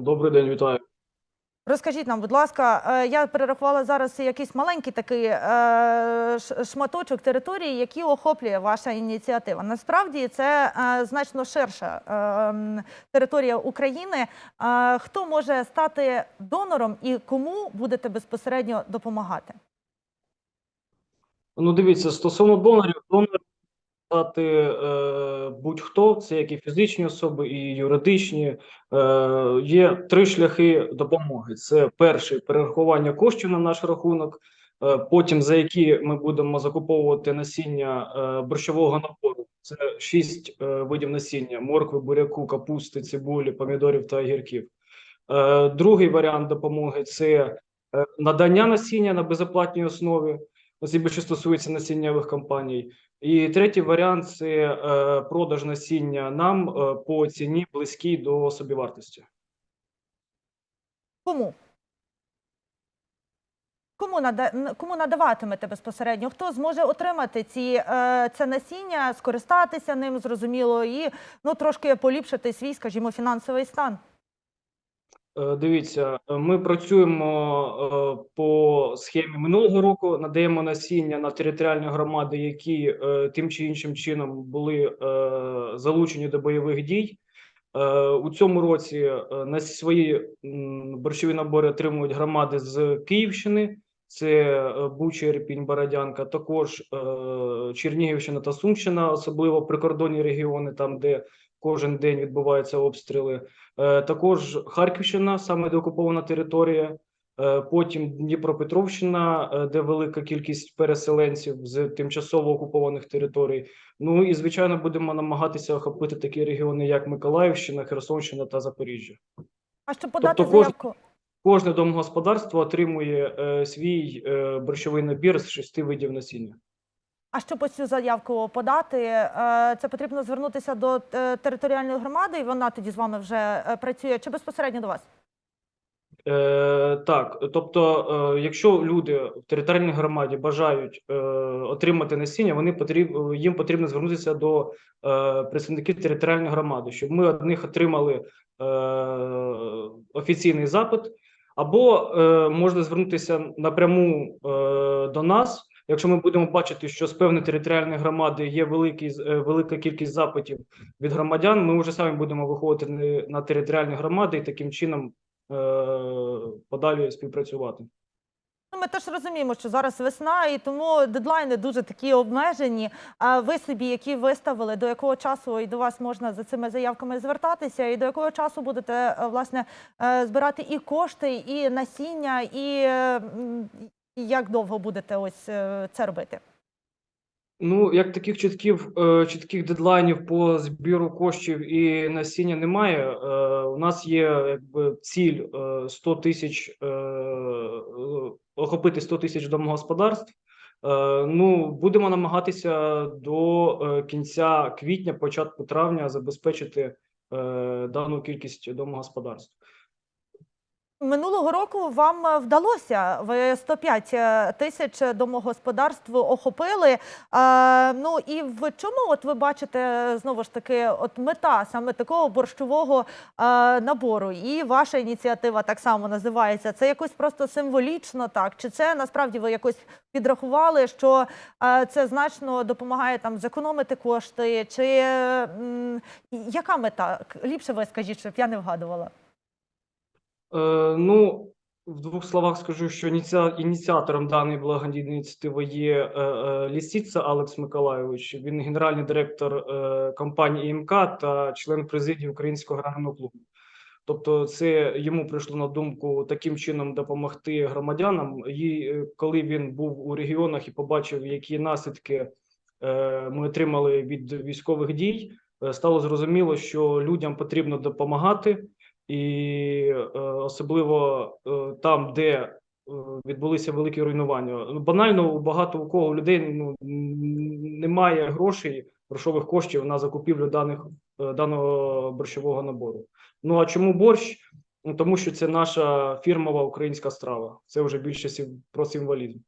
Добрий день, вітаю. Розкажіть нам, будь ласка, е, я перерахувала зараз якийсь маленький такий е, шматочок території, які охоплює ваша ініціатива. Насправді це е, значно ширша територія України. Хто може стати донором і кому будете безпосередньо допомагати? Ну, дивіться, стосовно донорів, донорів стати е, будь-хто, це як і фізичні особи, і юридичні. Е, є три шляхи допомоги: це перший перерахування коштів на наш рахунок, е, потім за які ми будемо закуповувати насіння е, борщового набору. Це шість видів насіння: моркви, буряку, капусти, цибулі, помідорів та огірків. Другий варіант допомоги це надання насіння на безоплатній основі. Це більше стосується насіннєвих компаній. І третій варіант це е, продаж насіння нам е, по ціні близькій до собівартості. Кому? Кому, нада... кому надаватимете безпосередньо? Хто зможе отримати ці, е, це насіння, скористатися ним, зрозуміло, і ну, трошки поліпшити свій, скажімо, фінансовий стан? Е, Дивіться, ми працюємо е, по схемі минулого року, надаємо насіння на територіальні громади, які е, тим чи іншим чином були залучені до бойових дій. У цьому році на свої борщові набори отримують громади з Київщини. Це Буча, Ірпінь, Бородянка, також Чернігівщина та Сумщина, особливо прикордонні регіони, там де кожен день відбуваються обстріли. Е, Також Харківщина, саме деокупована територія. Е, Потім Дніпропетровщина, е, де велика кількість переселенців з тимчасово окупованих територій. Ну і звичайно будемо намагатися охопити такі регіони, як Миколаївщина, Херсонщина та Запоріжжя. А щоб подати Тобто заявку? Кожне домогосподарство отримує е, свій е, борщовий набір з шести видів насіння. А щоб ось цю заявку подати, е, це потрібно звернутися до е, територіальної громади, і вона тоді з вами вже е, працює, чи безпосередньо до вас? Е, так, тобто, е, якщо люди в територіальній громаді бажають е, отримати насіння, вони потріб, їм потрібно звернутися до е, представників територіальної громади, щоб ми від них отримали е, офіційний запит, або е, можна звернутися напряму е, до нас. Якщо ми будемо бачити, що з певної територіальної громади є великий, е, велика кількість запитів від громадян, ми вже самі будемо виходити на- територіальні громади і таким чином е, подалі співпрацювати. Ну, ми теж розуміємо, що зараз весна, і тому дедлайни дуже такі обмежені. А ви собі, які виставили, до якого часу і до вас можна за цими заявками звертатися, і до якого часу будете е, власне е, збирати і кошти, і насіння, і як довго будете ось е, це робити? Ну, як таких чітків, е, чітких дедлайнів по збіру коштів і насіння немає. Е, У нас є якби ціль е, 100 тисяч охопити 100 тисяч домогосподарств. Ну, будемо намагатися до кінця квітня, початку травня забезпечити дану кількість домогосподарств. Минулого року вам е, вдалося. Ви 105 е, тисяч домогосподарств охопили. Е, ну і в чому от ви бачите знову ж таки от мета саме такого борщового е, набору? І ваша ініціатива так само називається. Це якось просто символічно, так чи це насправді ви якось підрахували, що е, це значно допомагає там зекономити кошти? Чи м, яка мета? Ліпше ви скажіть, щоб я не вгадувала. Е, ну, в двох словах скажу, що ініціа- ініціатором даної благодійної ініціативи є е, е, Лісіца Алекс Миколайович. Він генеральний директор компанії ІМК та член президії Українського аграрного клубу. Тобто, це йому прийшло на думку таким чином допомогти громадянам. І коли він був у регіонах і побачив, які наслідки ми отримали від військових дій, стало зрозуміло, що людям потрібно допомагати і е, особливо е, там, де е, відбулися великі руйнування. Ну, банально багато у кого людей ну, немає грошей, грошових коштів на закупівлю даних даного борщового набору. Ну а чому борщ? Ну, тому що це наша фірмова українська страва. Це вже більше про символізм.